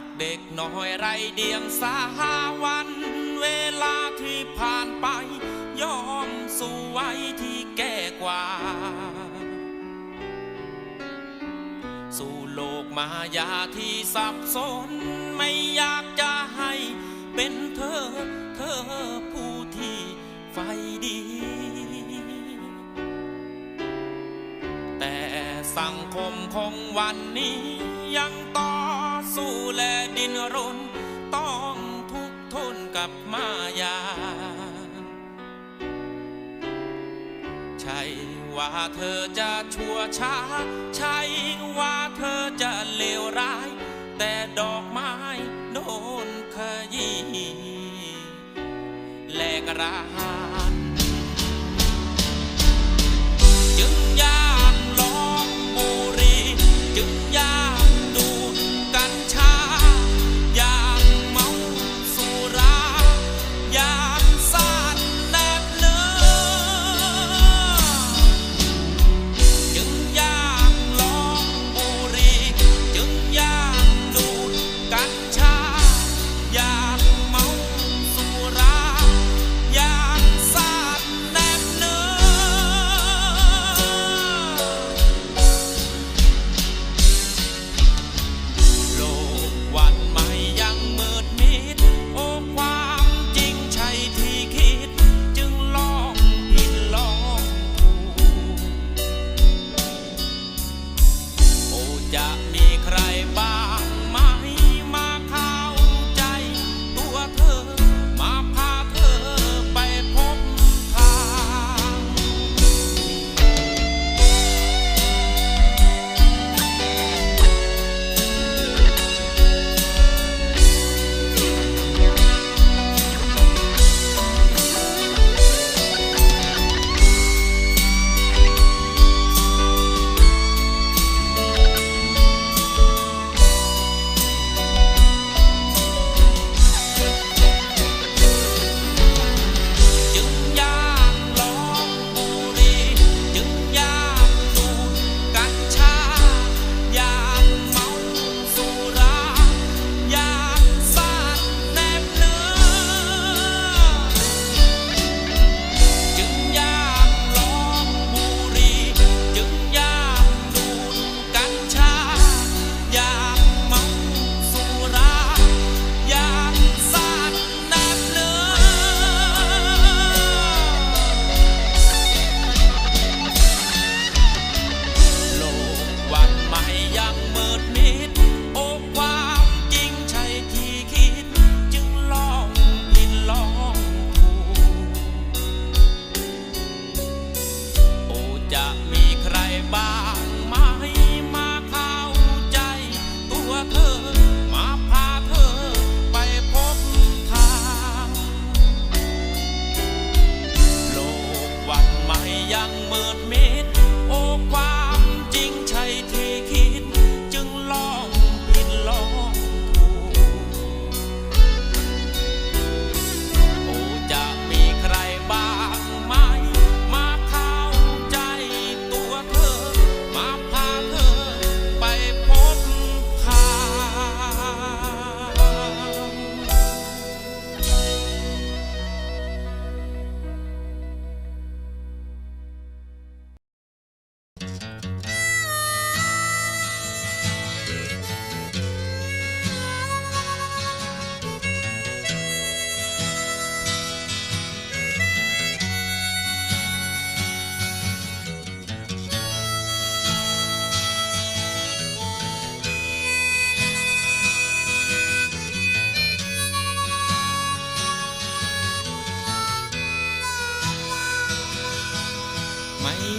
จากเด็กน้อยไรเดียงสาหาวัน เวลาที่ผ่านไปยอมสู่วัยที่แก่กว่า สู่โลกมายาที่สับสน ไม่อยากจะให้เป็นเธอ เธอผู้ที่ไฟดี แต่สังคมของวันนี้ยังต่อง สู้และดินรน ต้องทุกข์ทนกับมายา ใช่ว่าเธอจะชั่วช้า ใช่ว่าเธอจะเลวร้าย แต่ดอกไม้โดนขยี้แลกรา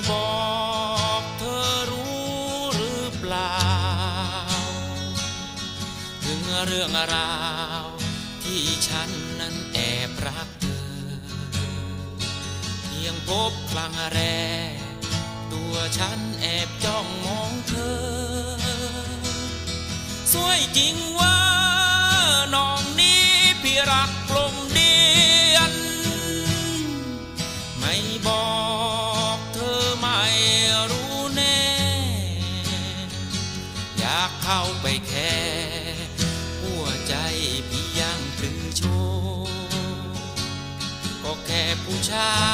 บอกเธอรู้หรือเปล่า ถึงเรื่องราวที่ฉันนั้นแอบรักเธอ เพียงพบครั้งแรกตัวฉันแอบจ้องมองเธอ สวยจริงว่าน้องนี้พี่รัก เข้าไปแค่หัวใจพี่ยังถึงโชก็แค่ผู้ชาย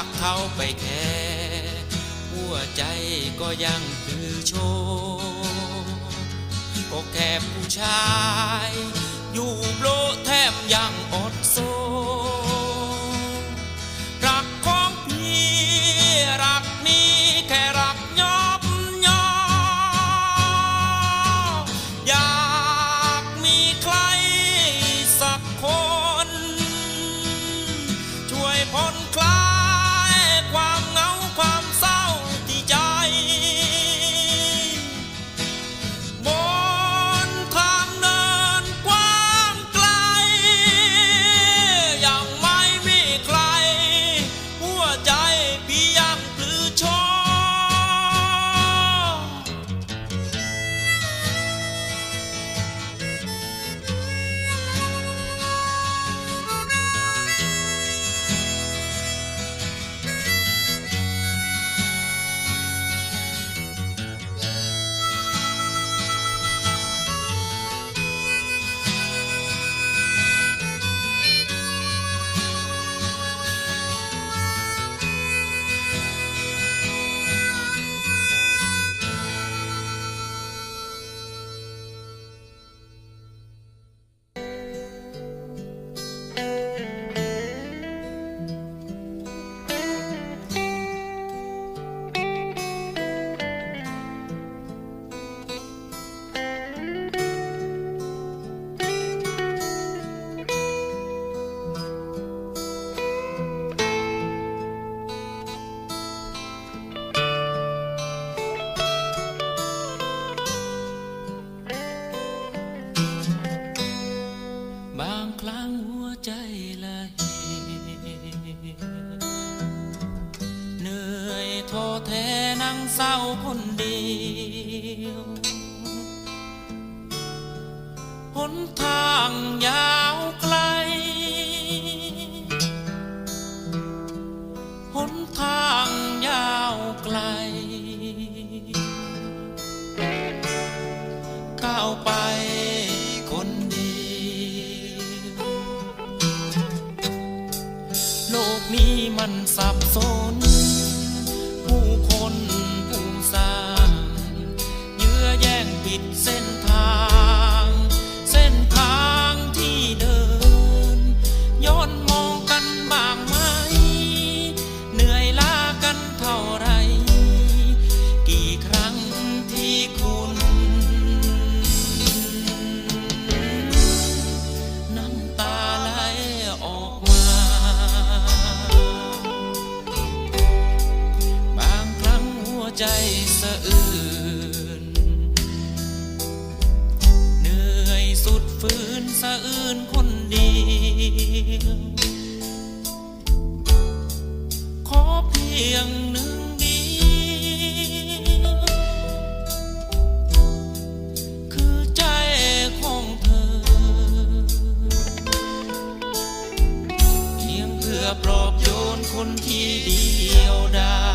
จากเขาไปแค่หัวใจก็ยังคือโชก็แค่ผู้ชาย อยู่โลแทมยังอดโซ ท้อแท้นั่งเศร้าคนเดียวหนทางยาวไกลหนทางยาวไกล ก้าวไปคนเดียวโลกนี้มันสับสน it's in ปลอบโยนคนที่เดียวได้